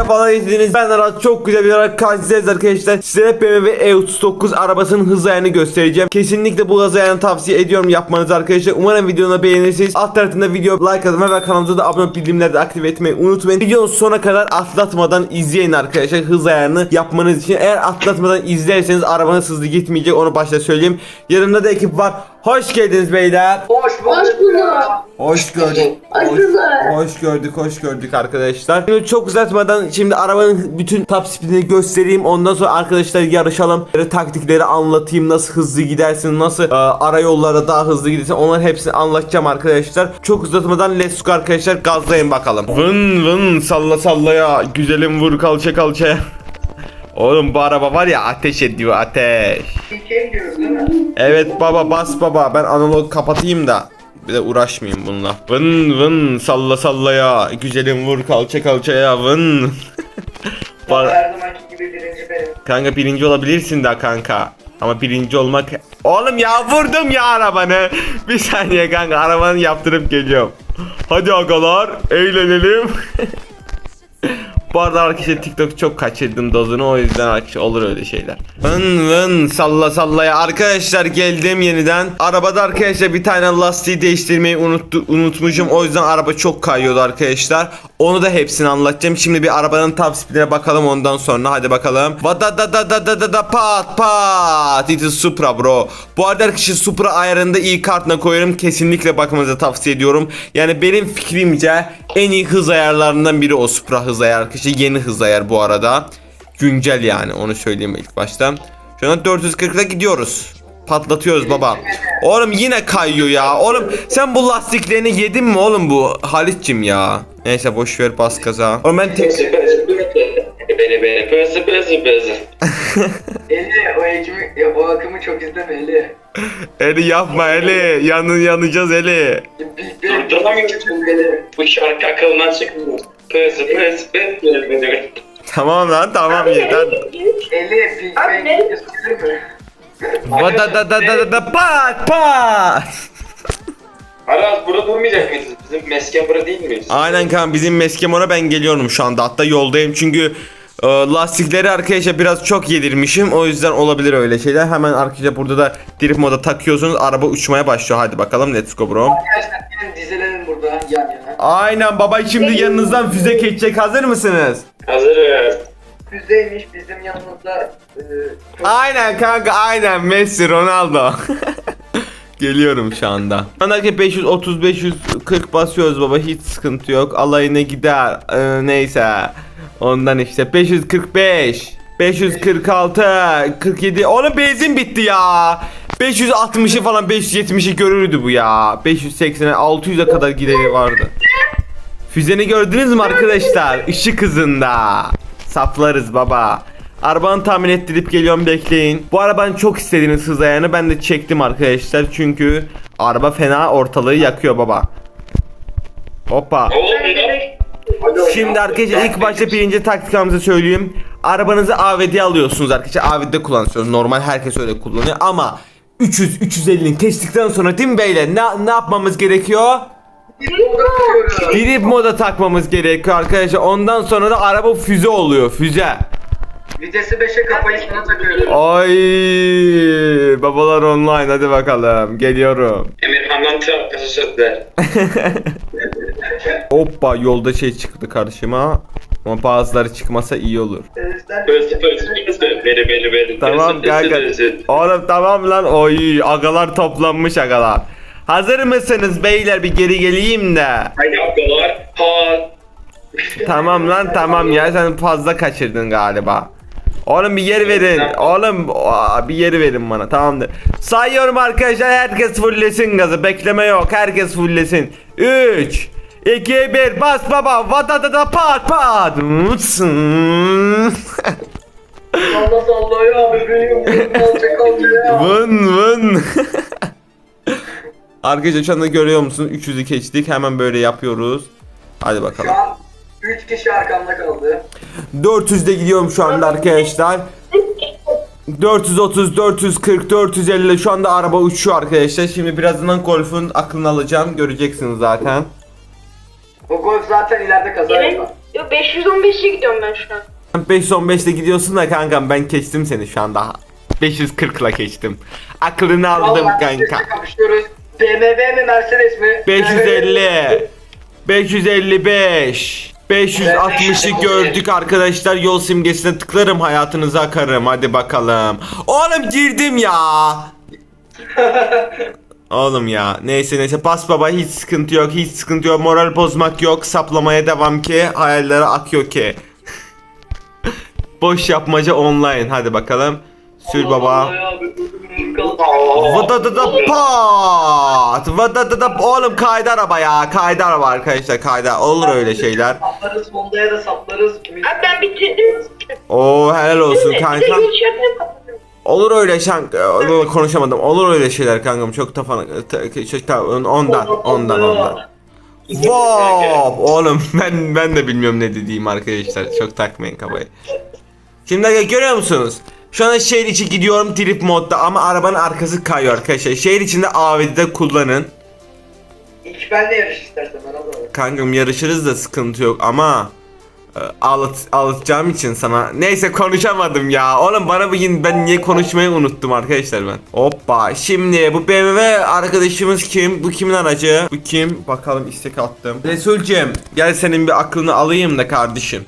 Sefalar getirdiniz. Ben Arat çok güzel bir olarak karşınızdayız arkadaşlar. Size BMW E39 arabasının hız ayarını göstereceğim. Kesinlikle bu hız ayarını tavsiye ediyorum yapmanızı arkadaşlar. Umarım videonu beğenirsiniz. Alt tarafında video like atın ve kanalımıza da abone olup bildirimleri de aktif etmeyi unutmayın. Videonun sonuna kadar atlatmadan izleyin arkadaşlar hız ayarını yapmanız için. Eğer atlatmadan izlerseniz arabanız hızlı gitmeyecek onu başta söyleyeyim. Yanımda da ekip var. Hoş geldiniz beyler. Hoş bulduk. Hoş bulduk. Hoş gördük. Hoş Hoş, bulduk. hoş gördük, hoş gördük arkadaşlar. Şimdi çok uzatmadan şimdi arabanın bütün top speedini göstereyim. Ondan sonra arkadaşlar yarışalım. Böyle taktikleri anlatayım. Nasıl hızlı gidersin, nasıl e, ara yollara daha hızlı gidersin. Onların hepsini anlatacağım arkadaşlar. Çok uzatmadan let's go arkadaşlar. Gazlayın bakalım. Vın vın salla sallaya. Güzelim vur kalça kalçaya. Oğlum bu araba var ya ateş ediyor ateş. Evet baba bas baba ben analog kapatayım da bir de uğraşmayayım bununla. Vın vın salla sallaya güzelim vur kalça kalçaya vın. Kanka birinci olabilirsin da kanka. Ama birinci olmak... Oğlum ya vurdum ya arabanı. Bir saniye kanka arabanı yaptırıp geliyorum. Hadi agalar eğlenelim. Bu arada arkadaşlar TikTok çok kaçırdım dozunu o yüzden arkadaşlar olur öyle şeyler. Vın vın salla sallaya arkadaşlar geldim yeniden. Arabada arkadaşlar bir tane lastiği değiştirmeyi unuttu, unutmuşum o yüzden araba çok kayıyordu arkadaşlar. Onu da hepsini anlatacağım. Şimdi bir arabanın top speedine bakalım ondan sonra hadi bakalım. Vada da da da da da da pat pat. It is Supra bro. Bu arada arkadaşlar Supra ayarında iyi kartına koyuyorum. Kesinlikle bakmanızı tavsiye ediyorum. Yani benim fikrimce en iyi hız ayarlarından biri o Supra hız ayar arkadaşlar. Yeni hız ayar bu arada. Güncel yani onu söyleyeyim ilk başta. Şu an 440'da gidiyoruz. Patlatıyoruz baba. Oğlum yine kayıyor ya. Oğlum sen bu lastiklerini yedin mi oğlum bu Halit'cim ya. Neyse boş ver bas gaza. Oğlum ben tek... Beni beni pözü pözü pözü. Eli o ekimi, ya, o akımı çok izleme Eli. Eli yapma Eli. Yanın yanacağız Eli. Durduramıyorum. Eli. Bu şarkı akıldan çıkmıyor. Pözü pözü pözü pözü. Tamam lan tamam yeter. Eli Big Abi Bang mi? Vada da da da da da pat pat. Aras burada durmayacak mıyız? Bizim mesken burada değil miyiz? Aynen kan bizim Meskemor'a ben geliyorum şu anda. Hatta yoldayım çünkü e, lastikleri arkadaşlar biraz çok yedirmişim. O yüzden olabilir öyle şeyler. Hemen arkadaşlar burada da drift moda takıyorsunuz. Araba uçmaya başlıyor. Hadi bakalım let's go bro. Arkadaşlar gelin burada yan yana. Aynen baba şimdi yanınızdan füze geçecek. Hazır mısınız? Hazırız. Füzeymiş bizim yanımızda. E, çok Aynen kanka aynen Messi Ronaldo. Geliyorum şu anda. Şu anda 530 540 basıyoruz baba hiç sıkıntı yok. Alayına gider. Ee, neyse. Ondan işte 545 546 47 Onun benzin bitti ya. 560'ı falan 570'i görürdü bu ya. 580'e 600'e kadar gideri vardı. Füzeni gördünüz mü arkadaşlar? Işık hızında. Saplarız baba. Arabanı tahmin ettirip geliyorum bekleyin. Bu arabanın çok istediğiniz hız ayarını ben de çektim arkadaşlar. Çünkü araba fena ortalığı yakıyor baba. Hoppa. Şimdi arkadaşlar ilk başta birinci taktikamızı söyleyeyim. Arabanızı AVD'ye alıyorsunuz arkadaşlar. AVD'de kullanıyorsunuz. Normal herkes öyle kullanıyor ama 300 350'nin geçtikten sonra değil mi beyler? Ne, ne yapmamız gerekiyor? Drip moda takmamız gerekiyor arkadaşlar. Ondan sonra da araba füze oluyor. Füze. Vitesi 5'e kapayı sana takıyoruz. Ay babalar online hadi bakalım geliyorum. Emirhan'dan tır sözler. Hoppa yolda şey çıktı karşıma. Ama bazıları çıkmasa iyi olur. Pözü pözü. Beri beri beri. Tamam kanka. pözü. Oğlum tamam lan. Oy agalar toplanmış agalar. Hazır mısınız beyler bir geri geleyim de. Haydi ablalar. Ha. Tamam lan tamam ya sen fazla kaçırdın galiba. Oğlum bir yer verin. Oğlum aa, bir yeri verin bana tamamdır. Sayıyorum arkadaşlar herkes fulllesin gazı. Bekleme yok. Herkes fulllesin. 3 2 1 bas baba. Da pat pat. Bebeğim. Kalça kalça ya. Vın vın. Arkadaşlar şu anda görüyor musunuz? 300'ü geçtik. Hemen böyle yapıyoruz. Hadi bakalım. Şu an 3 kişi arkamda kaldı. 400'de gidiyorum şu anda arkadaşlar. 430, 440, 450 şu anda araba uçuyor arkadaşlar. Şimdi birazdan golfün aklını alacağım. Göreceksiniz zaten. O golf zaten ileride kaza Evet. yapar. Yo 515'e gidiyorum ben şu an. 515'te gidiyorsun da kankam ben geçtim seni şu anda. 540'la geçtim. Aklını aldım Vallahi kanka. kapışıyoruz. BMW mi Mercedes mi? 550 555 560'ı gördük arkadaşlar. Yol simgesine tıklarım hayatınıza akarım. Hadi bakalım. Oğlum girdim ya. Oğlum ya. Neyse neyse. Pas baba hiç sıkıntı yok hiç sıkıntı yok. Moral bozmak yok. Saplamaya devam ki hayallere akıyor ki. Boş yapmaca online. Hadi bakalım Sür baba Allah abi, ömrüm kaldı. Vıdıdıdı pat. Vıdıdıdı oğlum kaydı araba ya. Kaydı araba arkadaşlar kaydı. Olur öyle şeyler. Saplarız Honda'ya da saplarız. Abi ben bitirdim. Oo helal olsun kanka. Olur öyle şan Ee, konuşamadım. Olur öyle şeyler kankam. Çok tafana ta- şey, ta- ondan ondan ondan. Wow! Oğlum ben ben de bilmiyorum ne dediğim arkadaşlar. Çok takmayın kafayı. Şimdi görüyor musunuz? Şu anda şehir içi gidiyorum trip modda ama arabanın arkası kayıyor arkadaşlar. Şehir içinde AVD'de kullanın. İlk benle yarış istersen bana da. Kankam yarışırız da sıkıntı yok ama ağlat ağlatacağım için sana. Neyse konuşamadım ya. Oğlum bana bugün ben niye konuşmayı unuttum arkadaşlar ben. Hoppa. Şimdi bu BMW arkadaşımız kim? Bu kimin aracı? Bu kim? Bakalım istek attım. Resulcem gel senin bir aklını alayım da kardeşim.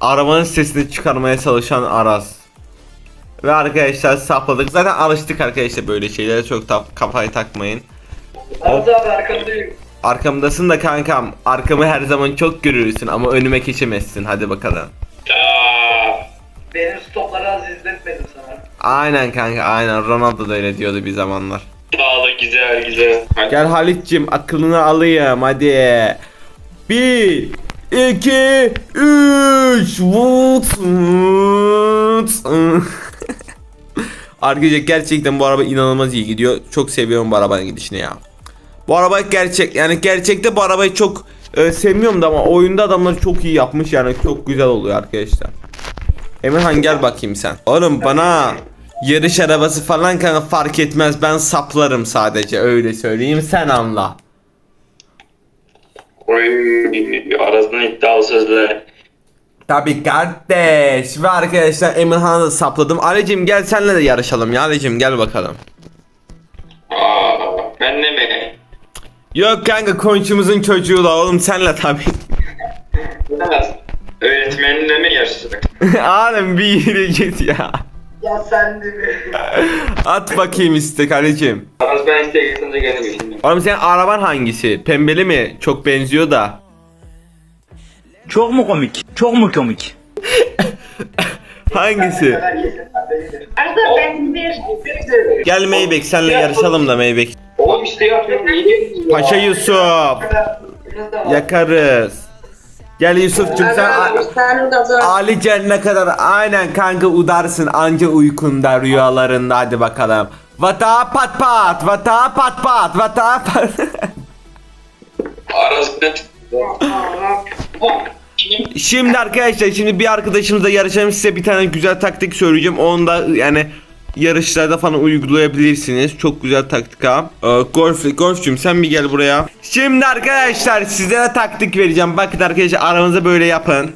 Arabanın sesini çıkarmaya çalışan Aras. Ve arkadaşlar sapladık. Zaten alıştık arkadaşlar böyle şeylere çok ta- kafayı takmayın. Arzu abi arkandayım. Arkamdasın da kankam. Arkamı her zaman çok görürsün ama önüme geçemezsin. Hadi bakalım. Benim stopları az izletmedim sana. Aynen kanka aynen. Ronaldo da öyle diyordu bir zamanlar. Sağ güzel güzel. Gel Halit'cim aklını alayım hadi. Bir, iki, üç. Vut, vut. Arkadaşlar gerçekten bu araba inanılmaz iyi gidiyor. Çok seviyorum bu arabanın gidişini ya. Bu araba gerçek yani gerçekte bu arabayı çok e, sevmiyorum da ama oyunda adamlar çok iyi yapmış yani çok güzel oluyor arkadaşlar. Emirhan gel bakayım sen. Oğlum bana yarış arabası falan kanka fark etmez ben saplarım sadece öyle söyleyeyim sen anla. Oy, arasından iddialı sözler. Tabi kardeş ve arkadaşlar Emirhan'ı da sapladım. Alicim gel senle de yarışalım ya Alicim gel bakalım. Aa, ben de mi? Yok kanka komşumuzun çocuğu da oğlum senle tabi. Biraz. Öğretmenle mi yarışacak? Oğlum bir yere git ya. Ya sen de mi? At bakayım istek Alicim. Az ben işte yakınca gelemiyorum. Oğlum senin araban hangisi? Pembeli mi? Çok benziyor da. Çok mu komik? Çok mu komik? Hangisi? Arada ben bir Gel Maybach senle yarışalım da Maybach. Oğlum işte yapıyorum. Paşa Yusuf. Yakarız. Gel Yusuf'cum sen sen kazan. Ali ne kadar aynen kanka udarsın anca uykunda rüyalarında hadi bakalım. Vata pat pat vata pat pat vata pat. Arasında şimdi arkadaşlar şimdi bir arkadaşımızla yarışalım size bir tane güzel taktik söyleyeceğim. Onu da yani yarışlarda falan uygulayabilirsiniz. Çok güzel taktik ha. Ee, golf, golfcüm sen bir gel buraya. Şimdi arkadaşlar sizlere taktik vereceğim. Bakın arkadaşlar aranızda böyle yapın.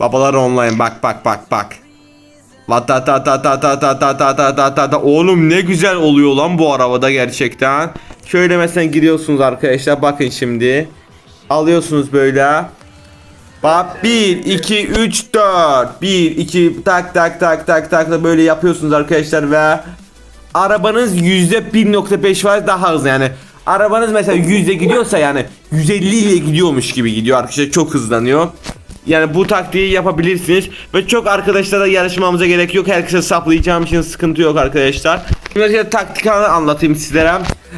Babalar online bak bak bak bak. Va ta ta ta ta ta ta ta ta ta ta ta ta Oğlum ne güzel oluyor lan bu arabada gerçekten. Şöyle mesela giriyorsunuz arkadaşlar bakın şimdi. Alıyorsunuz böyle. Bak 1 2 3 4 1 2 tak tak tak tak tak da böyle yapıyorsunuz arkadaşlar ve arabanız %1.5 var daha hızlı yani arabanız mesela 100'e gidiyorsa yani 150 ile gidiyormuş gibi gidiyor arkadaşlar çok hızlanıyor. Yani bu taktiği yapabilirsiniz ve çok arkadaşlara yarışmamıza gerek yok. Herkese saplayacağım için sıkıntı yok arkadaşlar. Şimdi arkadaşlar taktik anlatayım sizlere.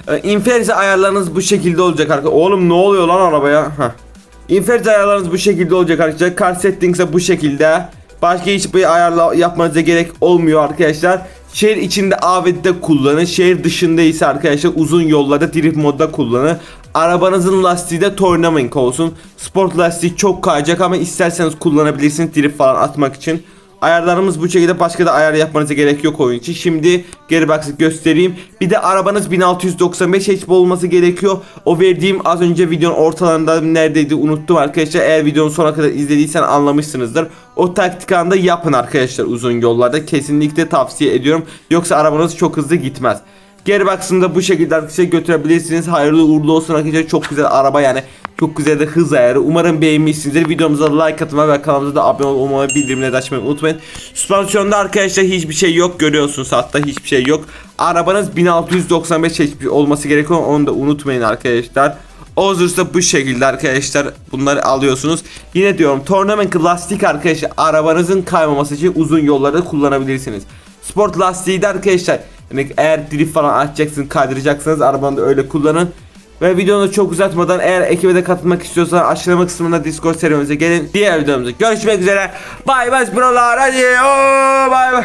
Ee, ayarlarınız bu şekilde olacak arkadaşlar. Oğlum ne oluyor lan arabaya? Heh. Inference ayarlarınız bu şekilde olacak arkadaşlar. Car settings de bu şekilde. Başka hiçbir ayarla yapmanıza gerek olmuyor arkadaşlar. Şehir içinde AVD'de kullanın. Şehir dışında ise arkadaşlar uzun yollarda drift modda kullanın. Arabanızın lastiği de Tournament olsun. Sport lastiği çok kayacak ama isterseniz kullanabilirsiniz drift falan atmak için. Ayarlarımız bu şekilde başka da ayar yapmanıza gerek yok oyun için. Şimdi geri box'ı göstereyim. Bir de arabanız 1695 HP olması gerekiyor. O verdiğim az önce videonun ortalarında neredeydi unuttum arkadaşlar. Eğer videonun sonuna kadar izlediysen anlamışsınızdır. O taktik anda yapın arkadaşlar uzun yollarda. Kesinlikle tavsiye ediyorum. Yoksa arabanız çok hızlı gitmez. Geri baksında bu şekilde arkadaşlar götürebilirsiniz. Hayırlı uğurlu olsun arkadaşlar. Çok güzel araba yani. Çok güzel de hız ayarı. Umarım beğenmişsinizdir. Videomuza like atmayı ve kanalımıza da abone olmayı, bildirimleri açmayı unutmayın. Süspansiyonda arkadaşlar hiçbir şey yok. Görüyorsunuz hatta hiçbir şey yok. Arabanız 1695 HP olması gerekiyor. Onu da unutmayın arkadaşlar. Ozursa bu şekilde arkadaşlar bunları alıyorsunuz. Yine diyorum Tournament lastik arkadaşlar arabanızın kaymaması için uzun yollarda kullanabilirsiniz. Sport lastiği de arkadaşlar yani eğer drift falan açacaksınız kaydıracaksınız arabanı da öyle kullanın. Ve videonu çok uzatmadan eğer ekibe de katılmak istiyorsan aşağılama kısmında Discord serimize gelin. Diğer videomuzda görüşmek üzere. Bay bay brolar hadi. Oo, bay bay.